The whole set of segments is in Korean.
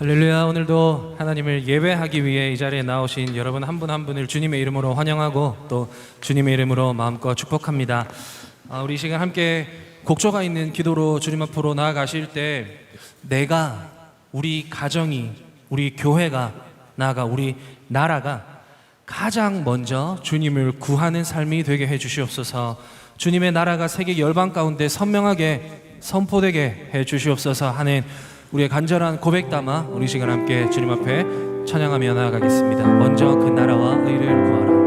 할렐루야. 오늘도 하나님을 예배하기 위해 이 자리에 나오신 여러분 한분한 분을 주님의 이름으로 환영하고 또 주님의 이름으로 마음껏 축복합니다. 아, 우리 이 시간 함께 곡조가 있는 기도로 주님 앞으로 나아가실 때 내가 우리 가정이 우리 교회가 나아가 우리 나라가 가장 먼저 주님을 구하는 삶이 되게 해 주시옵소서. 주님의 나라가 세계 열방 가운데 선명하게 선포되게 해 주시옵소서 하는 우리의 간절한 고백 담아 우리 시간 함께 주님 앞에 찬양하며 나아가겠습니다. 먼저 그 나라와 의를 구하라.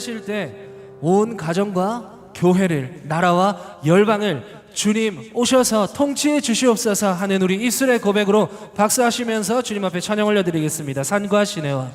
하실 때 온 가정과 교회를 나라와 열방을 주님 오셔서 통치해 주시옵소서 하는 우리 입술의 고백으로 박수하시면서 주님 앞에 찬양 올려드리겠습니다. 산과 시내와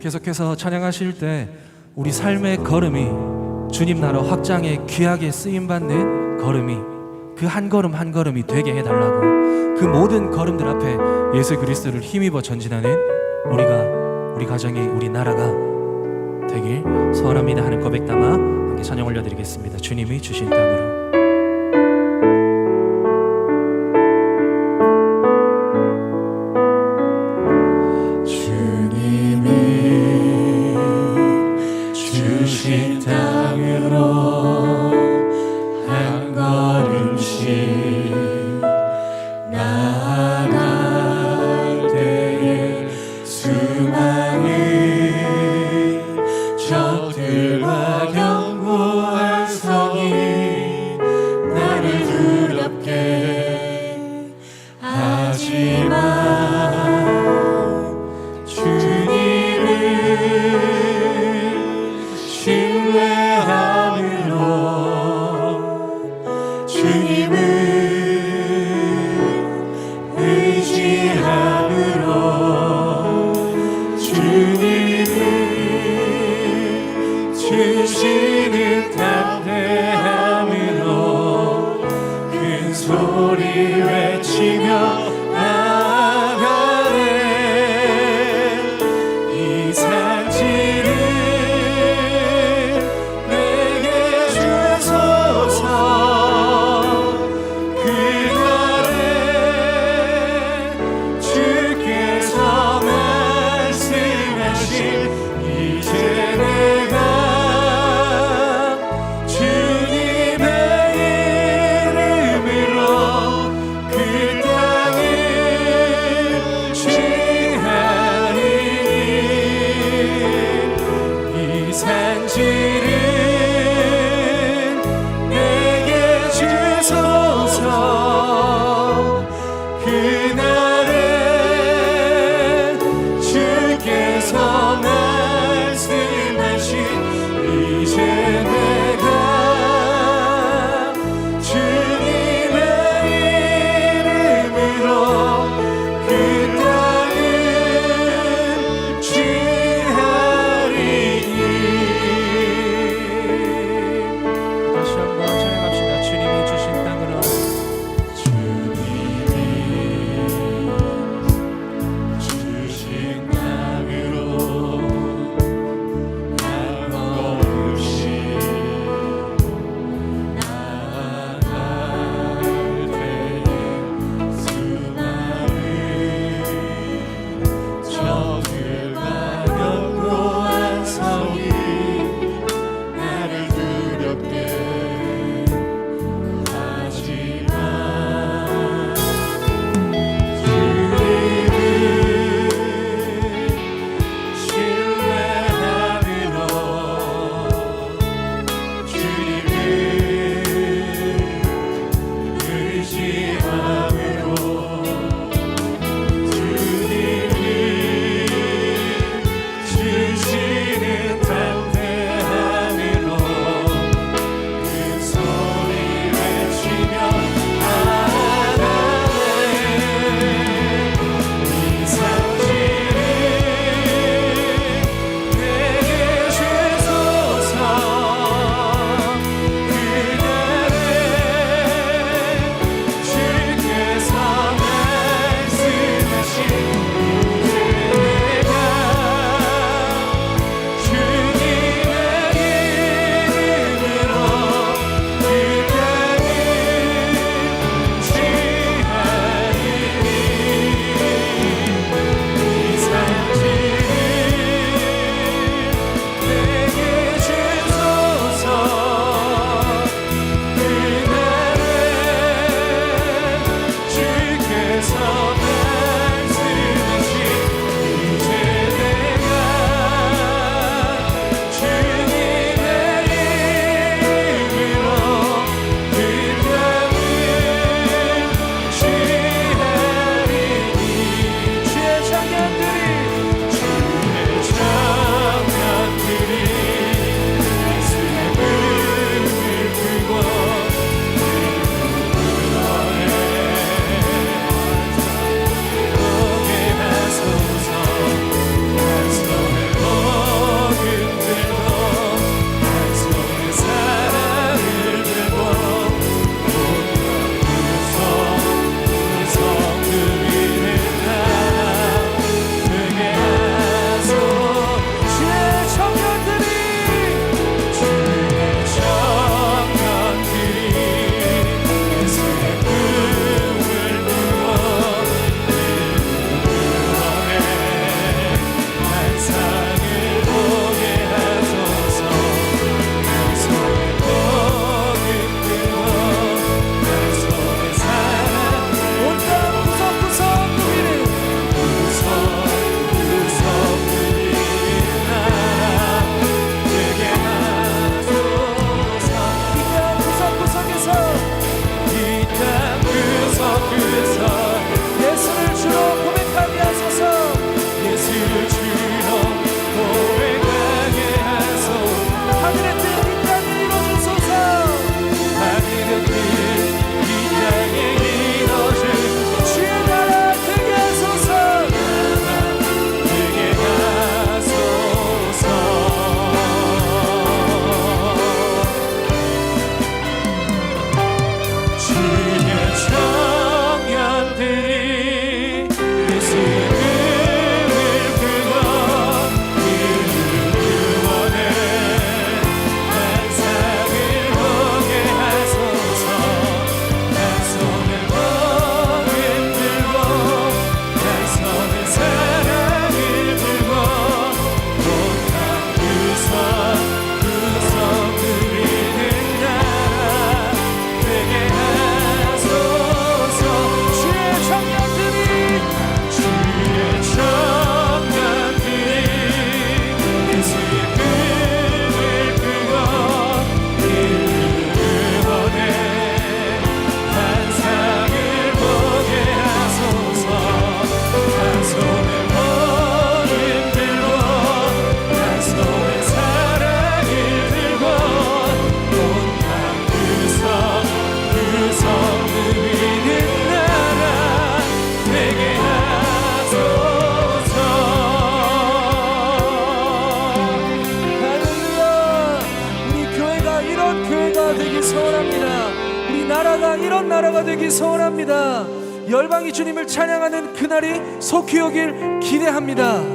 계속해서 찬양하실 때 우리 삶의 걸음이 주님 나라 확장에 귀하게 쓰임 받는 걸음이 그 한 걸음 한 걸음이 되게 해달라고 그 모든 걸음들 앞에 예수 그리스도를 힘입어 전진하는 우리가 우리 가정이 우리 나라가 되길 소원합니다 하는 고백 담아 함께 찬양 올려드리겠습니다. 주님이 주신 땅으로. victorire